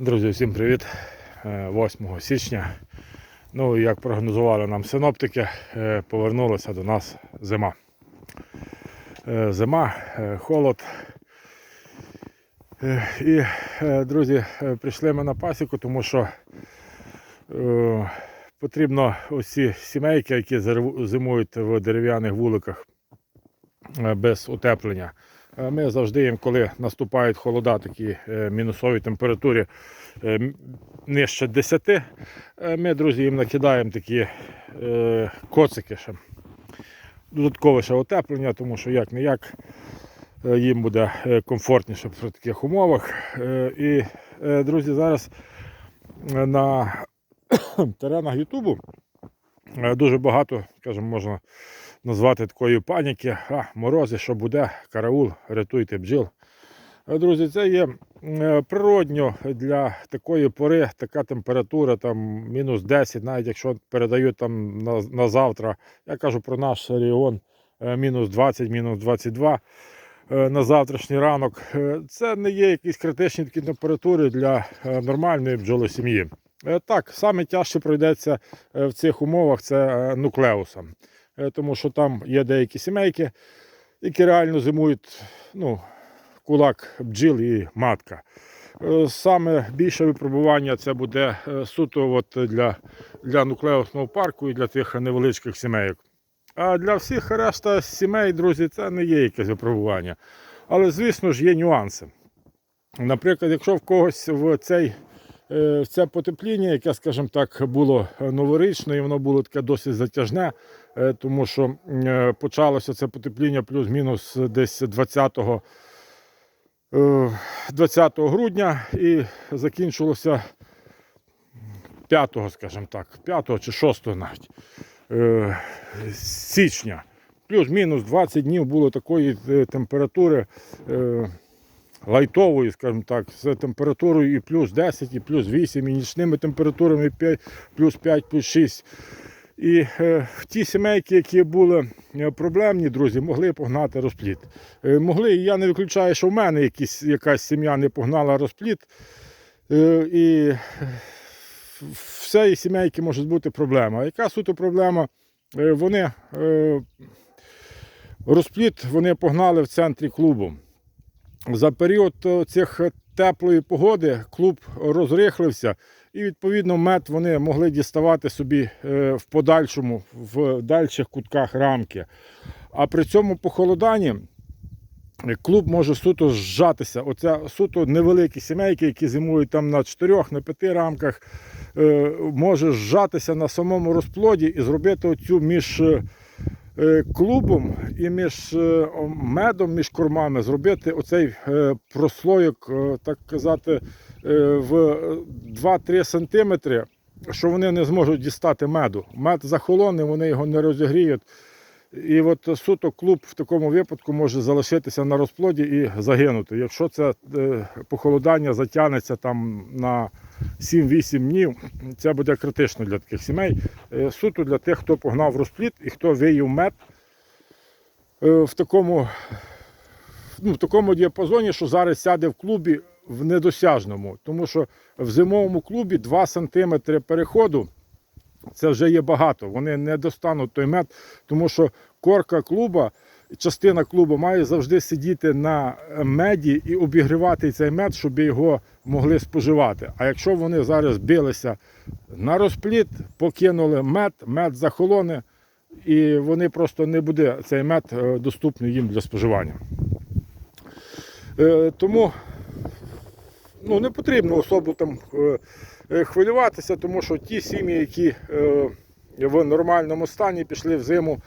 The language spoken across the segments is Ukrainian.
Друзі, всім привіт! Е, 8 січня. Ну як прогнозували нам синоптики, е, повернулася до нас зима. Е, Зима, е, холод. Е, І, е, друзі, е, прийшли ми на пасіку, тому що е, потрібно усі сімейки, які зимують в дерев'яних вуликах е, без утеплення. Ми завжди їм, коли наступають холода, такі е, мінусові температури е, нижче 10, е, ми, друзі, їм накидаємо такі коцики ще. Додаткове ще утеплення, тому що як не як їм буде комфортніше при таких умовах. І, друзі, зараз на теренах Ютубу дуже багато, скажімо, можна назвати такої паніки. А, морози, що буде, караул, рятуйте бджіл. Е, Друзі, це є е, природньо для такої пори, така температура, там мінус 10, навіть якщо передають там на, на завтра. Я кажу про наш регіон е, мінус 20, мінус 22 е, на завтрашній ранок. Це не є якісь критичні такі температури для нормальної бджолосім'ї. Так, саме тяжче пройдеться в цих умовах це нуклеусам. Е, Тому що там є деякі сімейки, які реально зимують ну, кулак бджіл і матка. Е, Саме більше випробування це буде е, суто от для, для нуклеусного парку і для тих невеличких сімейок. А для всіх решта сімей, друзі, це не є якесь випробування. Але, звісно ж, є нюанси. Наприклад, якщо в когось в цей е, це потепління, яке, скажімо так, було новорічне, і воно було таке досить затяжне, е, тому що е, почалося це потепління плюс-мінус десь 20 е, 20 грудня і закінчилося 5, скажімо так, 5 чи 6 навіть е, січня. Плюс-мінус 20 днів було такої е, температури лайтової, скажімо так, з температурою і плюс 10, і плюс 8, і нічними температурами 5, плюс 5, плюс 6. І е, ті сімейки, які були е, проблемні, друзі, могли погнати розпліт. Е, могли, і я не виключаю, що в мене якісь, якась сім'я не погнала розпліт. Е, і в цієї сімейки може бути проблема. Яка суто проблема? Е, Вони е, розпліт вони погнали в центрі клубу. За період е, цих теплої погоди клуб розрихлився, і відповідно мед вони могли діставати собі е, в подальшому, в дальших кутках рамки. А при цьому похолоданні е, клуб може суто зжатися. Оця суто невеликі сімейки, які зимують там на 4 на 5 рамках, може зжатися на самому розплоді і зробити оцю між клубом і між е, медом, між кормами, зробити оцей е, прослойок, е, так казати, е, в 2-3 сантиметри, що вони не зможуть дістати меду. Мед захолоне, вони його не розігріють. І от суто клуб в такому випадку може залишитися на розплоді і загинути. Якщо це е, похолодання затягнеться там на 7-8 днів, це буде критично для таких сімей. Е, суто для тих, хто погнав розплід і хто виїв мед е, в такому, ну, в такому діапазоні, що зараз сяде в клубі в недосяжному. Тому що в зимовому клубі 2 см переходу. Це вже є багато. Вони не достануть той мед, тому що корка клуба, частина клубу має завжди сидіти на меді і обігрівати цей мед, щоб його могли споживати. А якщо вони зараз билися на розпліт, покинули мед, мед захолоне, і вони просто не буде цей мед е, доступний їм для споживання. Е, Тому ну, не потрібно особо там е, е, хвилюватися, тому що ті сім'ї, які е, в нормальному стані пішли в зиму,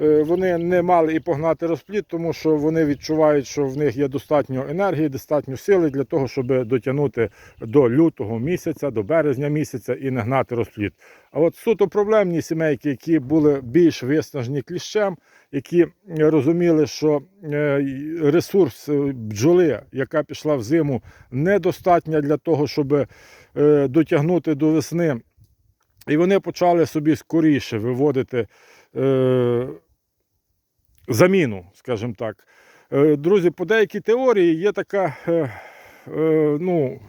е, вони не мали і погнати розпліт, тому що вони відчувають, що в них є достатньо енергії, достатньо сили для того, щоб дотягнути до лютого місяця, до березня місяця і не гнати розпліт. А от суто проблемні сімейки, які були більш виснажені кліщем, які розуміли, що е, ресурс е, бджоли, яка пішла в зиму, недостатня для того, щоб е, дотягнути до весни. І вони почали собі скоріше виводити е, заміну, скажімо так. Е, Друзі, по деякій теорії є така е, е, ну,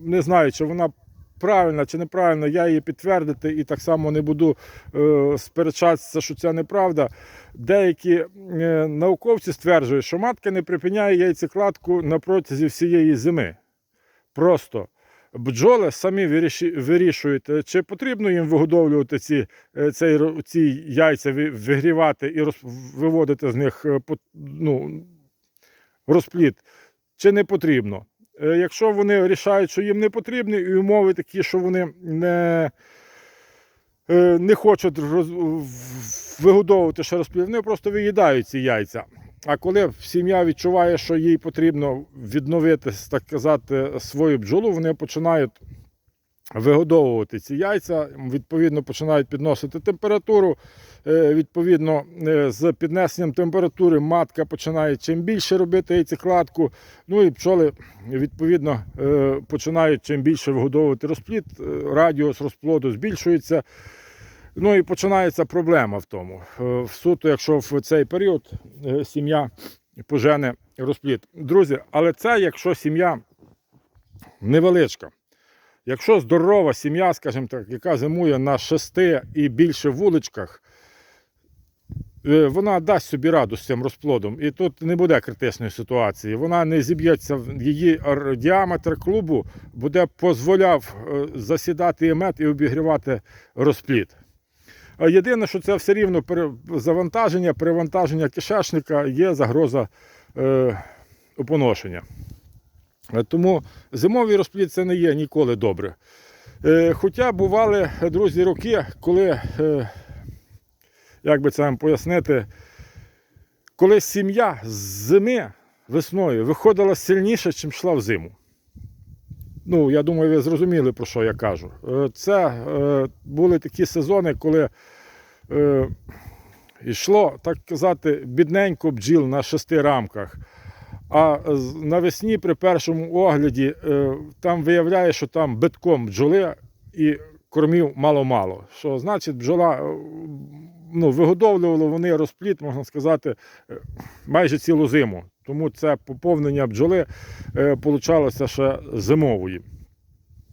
не знаю, чи вона правильна чи неправильна, я її підтвердити і так само не буду е, сперечатися, що це неправда. Деякі е, науковці стверджують, що матка не припиняє яйцекладку на протязі всієї зими. Просто бджоли самі вирішують, е, чи потрібно їм вигодовлювати ці, е, ро- ці яйця, вигрівати і роз, виводити з них е, ну, розплід, чи не потрібно. Якщо вони вирішають, що їм не потрібні, і умови такі, що вони не, не хочуть роз, вигодовувати ще розплід, вони просто виїдають ці яйця. А коли сім'я відчуває, що їй потрібно відновити, так казати, свою бджолу, вони починають вигодовувати ці яйця, відповідно починають підносити температуру. Е, Відповідно, е, з піднесенням температури матка починає чим більше робити яйцекладку. Ну і пчоли відповідно е, починають чим більше вигодовувати розплід, радіус розплоду збільшується. Ну і починається проблема в тому. Е, В суто, якщо в цей період е, сім'я пожене розплід. Друзі, але це якщо сім'я невеличка. Якщо здорова сім'я, скажімо так, яка зимує на шести і більше вуличках, е, вона дасть собі раду з цим розплодом. І тут не буде критичної ситуації. Вона не зіб'ється, в- її діаметр клубу буде дозволяв засідати і мед і обігрівати розплід. Єдине, що це все рівно завантаження, перевантаження кишечника є загроза е, опоношення. Е, Тому зимовий розплід це не є ніколи добре. Е, Хоча бували, е, друзі, роки, коли, е, як би це вам пояснити, коли сім'я з зими весною виходила сильніше, ніж йшла в зиму. Ну, я думаю, ви зрозуміли, про що я кажу. Е, Це е, були такі сезони, коли е, йшло, так казати, бідненько бджіл на шести рамках. А навесні при першому огляді е, там виявляє, що там битком бджоли і кормів мало-мало. Що значить, бджола е, ну, вигодовлювали вони розплід, можна сказати, е, майже цілу зиму. Тому це поповнення бджоли е, получалося ще зимової.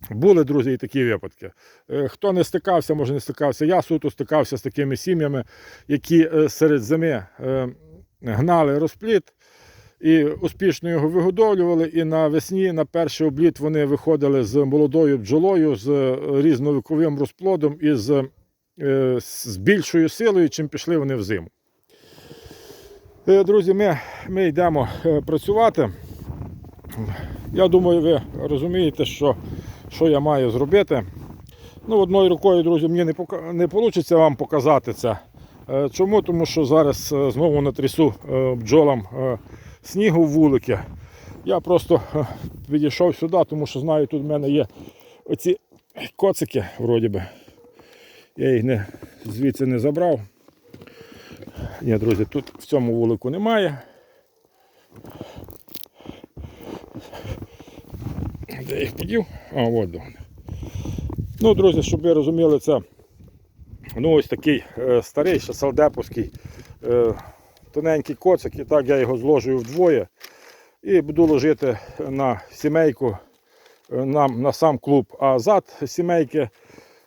Були, друзі, і такі випадки. Е, Хто не стикався, може не стикався. Я суто стикався з такими сім'ями, які серед зими гнали розплід і успішно його вигодовлювали. І навесні, на перший обліт, вони виходили з молодою бджолою, з різновіковим розплодом і з, з більшою силою, чим пішли вони в. Е, Друзі, ми, ми йдемо е, працювати. Я думаю, ви розумієте, що, що я маю зробити. Ну, одною рукою, друзі, мені не, пока... не вийде вам показати це. Е, Чому? Тому що зараз е, знову натрясу е, бджолам е, снігу в вулики. Я просто е, підійшов сюди, тому що знаю, тут в мене є оці коцики, вроді би. Я їх не, звідси не забрав. Ні, друзі, тут в цьому вулику немає. Де їх подів? А, от вони. Ну, друзі, щоб ви розуміли, це ну, ось такий е, старий, ще салдеповський е, тоненький коцик. І так я його зложую вдвоє і буду ложити на сімейку е, на, на сам клуб. А зад сімейки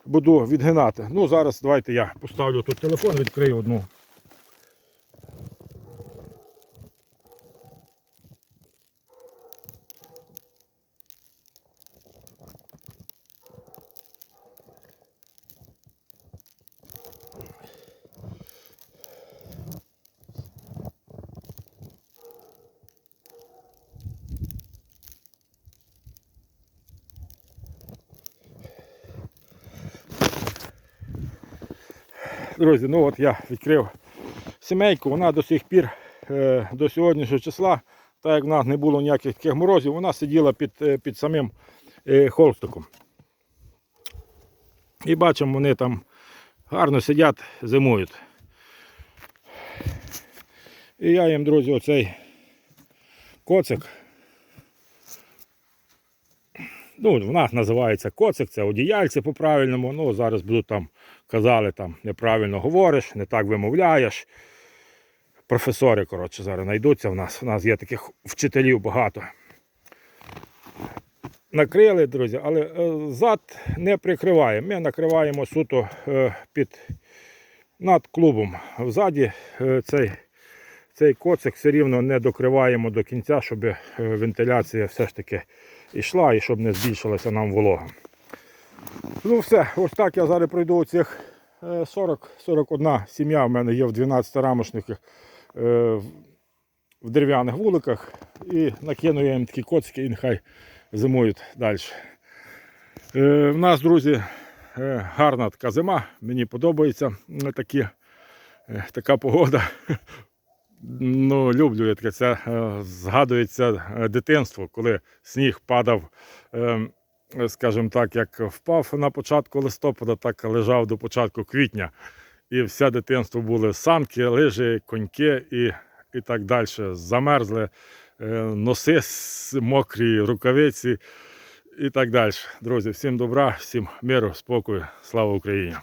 буду відгинати. Ну, зараз давайте я поставлю тут телефон, відкрию одну. Друзі, ну от я відкрив сімейку, вона до сих пір, е, до сьогоднішнього числа, так як в нас не було ніяких таких морозів, вона сиділа під, е, під самим е, холстиком. І бачимо, вони там гарно сидять, зимують. І я їм, друзі, оцей коцик. Ну, в нас називається коцик, це одіяльце по-правильному. Ну, зараз будуть там казали, там неправильно говориш, не так вимовляєш. Професори, коротше, зараз знайдуться в нас. У нас є таких вчителів багато. накрили, друзі, але е, зад не прикриваємо. Ми накриваємо суто е, під над клубом. Взаді е, цей, цей коцик все рівно не докриваємо до кінця, щоб вентиляція все ж таки йшла і щоб не збільшилася нам волога. Ну все, ось так я зараз пройду цих 40-41 сім'я в мене є в 12 рамошниках е, в- дерев'яних вуликах і накину я їм такі коцики і нехай зимують далі. Е, В нас, друзі, е, гарна така зима, мені подобається е, такі, е, така погода. Ну, люблю я таке. Це е, згадується е, дитинство, коли сніг падав, е, скажімо так, як впав на початку листопада, так лежав до початку квітня. І все дитинство були санки, лижі, коньки і, і так далі. Замерзли е, носи мокрі, рукавиці і так далі. Друзі, всім добра, всім миру, спокою, слава Україні!